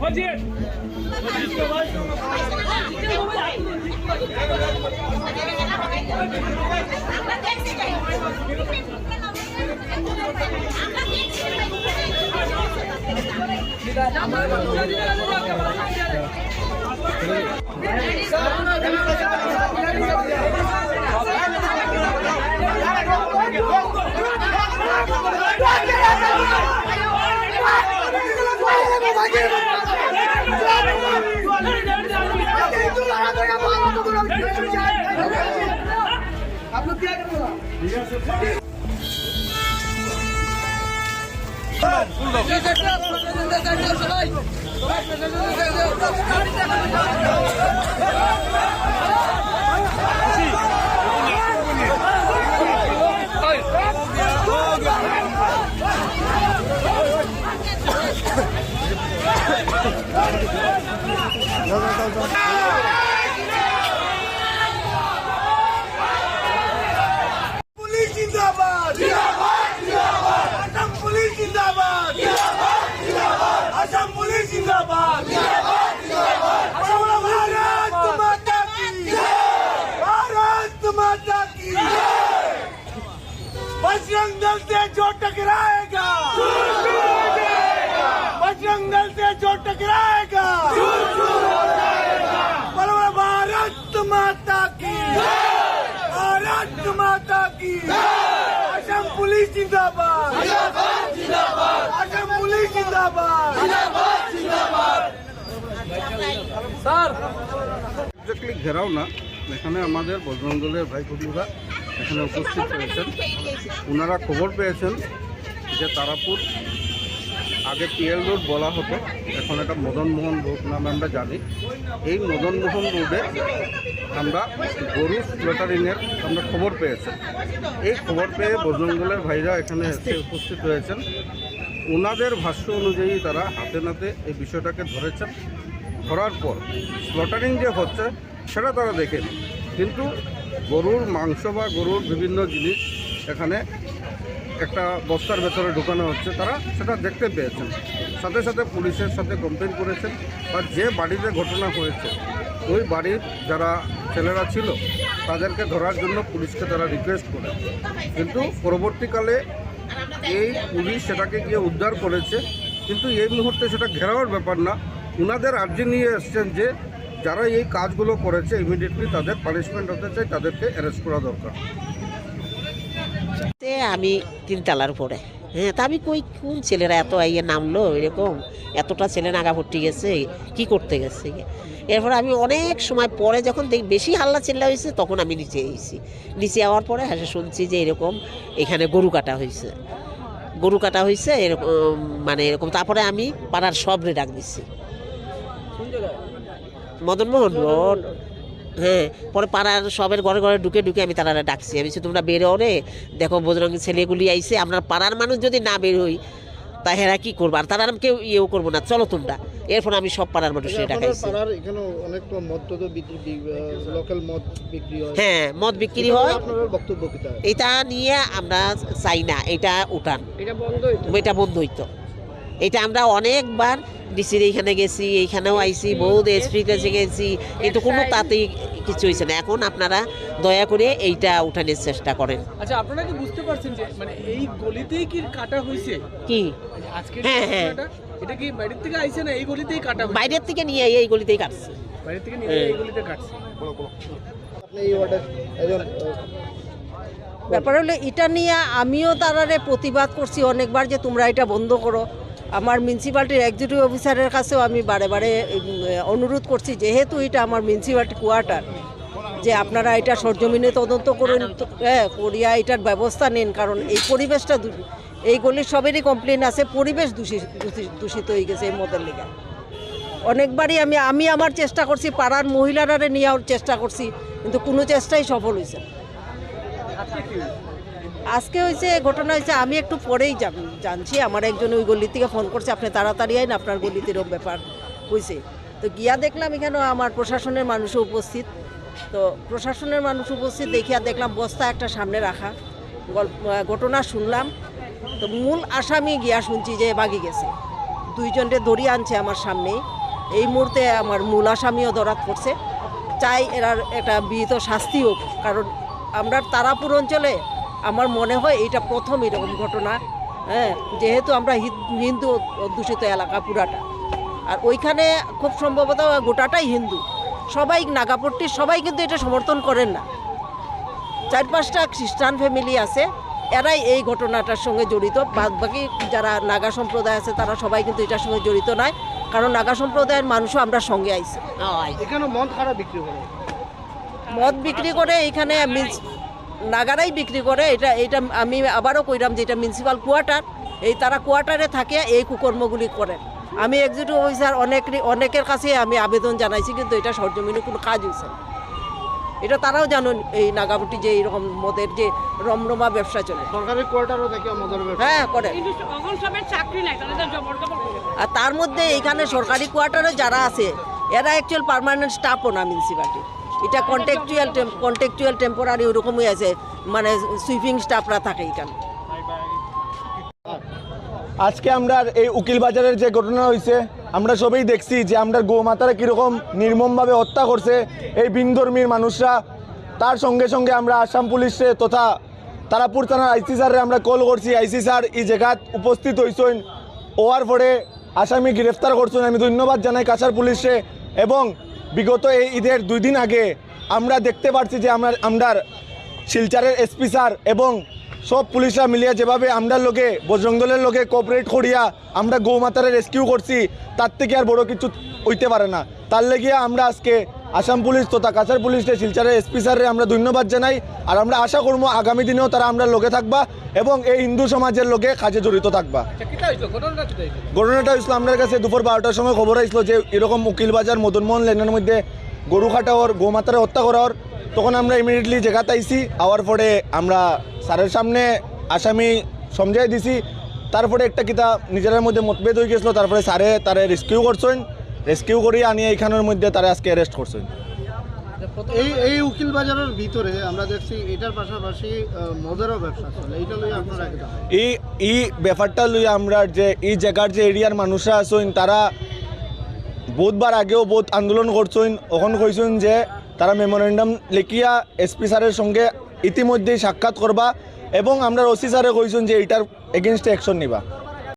Come on, get him! Police टकराएगा Bajrang दल से जो टकराएगा बोलो भारत माता की भारत माता की असम पुलिस जिंदाबाद असम पुलिस जिंदाबाद এক্স্যাক্টলি ঘেরাও না এখানে আমাদের বজরং দলের ভাই বন্ধুরা এখানে উপস্থিত হয়েছেন ওনারা খবর পেয়েছেন যে তারাপুর, আগে পিএল রোড বলা হতো, এখন এটা মদনমোহন রোড নামে আমরা জানি। এই মদনমোহন রোডে আমরা গরু স্লোটারিংয়ের আমরা খবর পেয়েছি। এই খবর পেয়ে বজরং দলের ভাইরা এখানে এসে উপস্থিত হয়েছেন ওনাদের ভাষ্য অনুযায়ী তারা হাতে নাতে এই বিষয়টাকে ধরেছেন। ধরার পর স্লটারিং যে হচ্ছে, সেটা তারা দেখেন। কিন্তু গরুর মাংস বা গরুর বিভিন্ন জিনিস এখানে একটা বস্তার ভেতরে ঢুকানো হচ্ছে। তারা সেটা দেখতে পেয়েছেন। সাথে সাথে পুলিশের সাথে কমপ্লেন করেছেন বা যে বাড়িতে ঘটনা হয়েছে, ওই বাড়ির যারা ছেলেরা ছিল, তাদেরকে ধরার জন্য পুলিশকে তারা রিকোয়েস্ট করে কিন্তু পরবর্তীকালে এই পুলিশ সেটাকে গিয়ে উদ্ধার করেছে। কিন্তু এই মুহূর্তে সেটা ঘেরাওয়ার ব্যাপার না। ওনাদের আর্জি নিয়ে এসছেন যে যারা এই কাজগুলো করেছে ইমিডিয়েটলি তাদের পানিশমেন্ট হতে চাই, তাদেরকে অ্যারেস্ট করা দরকার। আমি তিনতলার উপরে। হ্যাঁ তা আমি কই, কোন ছেলেরা এত আইয়ে নামলো এরকম? এতটা ছেলে নাগা ভর্তি গেছে, কি করতে গেছে? এরপর আমি অনেক সময় পরে যখন দেখি, বেশি হাল্লা চিল্লা হয়েছে তখন আমি নিচে এসেছি নিচে যাওয়ার পরে হ্যাঁ শুনছি যে এরকম এখানে গরু কাটা হয়েছে গরু কাটা হয়েছে এরকম মানে এরকম। তারপরে আমি পাড়ার সবরে ডাক দিচ্ছি মদনমোহন? রোড হ্যাঁ পরে পাড়ার সবের ঘরে ঘরে ঢুকে ঢুকে আমি তারা ডাকছি। আমি তোমরা বেরো রে দেখো বজরঙ্গি ছেলেগুলি আইসে আমরা পাড়ার মানুষ যদি না বের হই তা হেরা কি করব? আর তারা কেউ ইয়েও করব না। চলো তোমরা। এরপর আমি সব পাড়ার মানুষের ডাকাইছি। হয়। মদ বিক্রি হয়। এটা নিয়ে আমরা চাই না। এটা উঠান। এটা বন্ধ এটা বন্ধ হইতো এটা আমরা অনেকবার ডিসির এইখানে গেছি এইখানেও আইছি বহুত এসপির কাছে গেছি। কিন্তু কোনো তাতেই কিছু হয়েছে না। এখন আপনারা দয়া করে এইটা উঠানোর চেষ্টা করেন। আচ্ছা আপনারা কি বুঝতে পারছেন যে মানে এই গলিতেই কি কাটা হয়েছে কি? আজকে হ্যাঁ, হ্যাঁ। এটা কি বাইরের থেকে আইছে না এই গলিতেই কাটা বাইরের থেকে নিয়ে এই গলিতেই কাটছে। বাইরের থেকে নিয়ে এই গলিতে কাটছে। আপনি এই ওয়ার্ডের একজন ব্যাপার হলো এটা নিয়ে আমিও তারারে প্রতিবাদ করছি অনেকবার যে তোমরা এটা বন্ধ করো। আমার মিউনিসিপ্যালিটির এক্সিকিউটিভ অফিসারের কাছেও আমি বারে বারে অনুরোধ করছি যেহেতু এটা আমার মিউনিসিপ্যালিটি কোয়ার্টার যে আপনারা এটা সরজমিনে তদন্ত করুন হ্যাঁ করিয়া এটার ব্যবস্থা নিন কারণ এই পরিবেশটা এই গলির সবেরই কমপ্লেন আছে পরিবেশ দূষিত দূষিত হয়ে গেছে এই মদের লিগে। অনেকবারই আমি আমি আমার চেষ্টা করছি পাড়ার মহিলারা নিয়ে চেষ্টা করছি কিন্তু কোনো চেষ্টাই সফল হয়েছে না। আজকে হয়েছে ঘটনা হয়েছে, আমি একটু পরেই জান- জানছি। আমার একজন ওই গলি থেকে ফোন করছে, আপনি তাড়াতাড়ি আইন, আপনার গলিতে এরকম ব্যাপার হয়েছে তো গিয়া দেখলাম এখানে আমার প্রশাসনের মানুষও উপস্থিত। তো প্রশাসনের মানুষ উপস্থিত দেখিয়া দেখলাম বস্তা একটা সামনে রাখা। গল্প ঘটনা শুনলাম। তো মূল আসামি গিয়া শুনছি যে বাগি গেছে। দুইজনকে দড়ি আনছে আমার সামনেই। এই মুহূর্তে আমার মূল আসামিও দরাত পড়ছে। চাই এরার একটা বিহিত শাস্তি হোক। কারণ আমরা তারাপুর অঞ্চলে আমার মনে হয় এটা প্রথম এরকম ঘটনা হ্যাঁ যেহেতু আমরা হিন্দু অধ্যুষিত এলাকা পুরাটা। আর ওইখানে খুব সম্ভবত গোটাটাই হিন্দু। সবাই নাগাপট্টির সবাই কিন্তু এটা সমর্থন করেন না। চার পাঁচটা খ্রিস্টান ফ্যামিলি আছে এরাই এই ঘটনাটার সঙ্গে জড়িত। বাদ বাকি যারা নাগা সম্প্রদায় আছে তারা সবাই কিন্তু এটার সঙ্গে জড়িত নয়। কারণ নাগা সম্প্রদায়ের মানুষও আমরা সঙ্গে আইছি। এখানে মদ বিক্রি করে? মদ বিক্রি করে এখানে নাগারাই বিক্রি করে এটা এটা আমি আবারও কইরাম যে এটা মিউনিসিপাল কোয়ার্টার এই তারা কোয়ার্টারে থাকে এই কুকর্মগুলি করে। আমি এক্সিকিউটিভ অফিসার অনেক অনেকের কাছে আমি আবেদন জানাইছি কিন্তু এটা সরজমিনে কোনো কাজ হয়েছে এটা তারাও জানেন এই নাগাবটি যে এইরকম মদের যে রমরমা ব্যবসা চলে। সরকারি কোয়ার্টারও দেখে মদের ব্যবসা হ্যাঁ করে। চাকরি নাই। আর তার মধ্যে এইখানে সরকারি কোয়ার্টারে যারা আছে এরা অ্যাকচুয়াল পার্মানেন্ট স্টাফও না মিউনিসিপালিটি এটা কন্ট্যাকচুয়াল কন্ট্যাকচুয়াল টেম্পোরারি ওরকমই আছে। মানে সুইপিং স্টাফরা থাকে এখানে। আজকে আমরা এই উকিল বাজারের যে ঘটনা হয়েছে আমরা সবাই দেখছি যে আমরা গোমাতারা কীরকম নির্মমভাবে হত্যা করছে এই বিনধর্মীর মানুষরা। তার সঙ্গে সঙ্গে আমরা আসাম পুলিশে তথা তারাপুর থানার আইসি স্যারে আমরা কল করছি। আইসি স্যার এই জায়গাত উপস্থিত হয়েছেন ওয়ার পরে আসামি গ্রেফতার করছেন। আমি ধন্যবাদ জানাই কাছার পুলিশে এবং বিগত এই ঈদের দুই দিন আগে আমরা দেখতে পাচ্ছি যে আমরা আমরার শিলচারের এসপি স্যার এবং সব পুলিশরা মিলিয়ে যেভাবে আমরা লোকে বজরং দলের লোকে কোঅপারেট করিয়া আমরা গৌমাতারে রেস্কিউ করছি, তার থেকে আর বড় কিছু হইতে পারে না। তার লেগিয়া আমরা আজকে আসাম পুলিশ তথা কাছার পুলিশে শিলচারের এসপি স্যারে আমরা ধন্যবাদ জানাই। আর আমরা আশা করব আগামী দিনেও তারা আমরা লোকে থাকবা এবং এই হিন্দু সমাজের লোকে কাজে জড়িত থাকবা। হইতো ঘটনাটা হয়েছিল আপনার কাছে দুপুর বারোটার সময় খবর আসলো যে এরকম উকিল বাজার মদনমোহন লেনের মধ্যে গরু খাটাওয়ার গোমাতারে হত্যা করা করার তখন আমরা ইমিডিয়েটলি জায়গাতে আইসি আওয়ার পরে আমরা স্যারের সামনে আসামি সমঝাই দিছি। তারপরে একটা কিতা নিজের মধ্যে মতভেদ হয়ে গেছিল তারপরে স্যারে তারে রেস্কিউ করছেন। রেস্কিউ করিয়ে আনিয়ে এইখানের মধ্যে তারা আজকে অ্যারেস্ট করছেন এই এই উকিল বাজারের ভিতরে আমরা দেখছি এটার পাশাপাশি মদেরও ব্যবসা চলে। এইটা লইয়া আপনারা এই এই ব্যাপারটা লইয়া আমরা যে এই জায়গার যে এরিয়ার মানুষরা আছেন তারা বহুতবার আগেও বহুত আন্দোলন করছেন। ওখান কইছেন যে তারা মেমোরেন্ডাম লিখিয়া এসপি স্যারের সঙ্গে ইতিমধ্যেই সাক্ষাৎ করবা এবং আমরা ওসি স্যারে কইছেন যে এটার এগেনস্টে অ্যাকশন নিবা।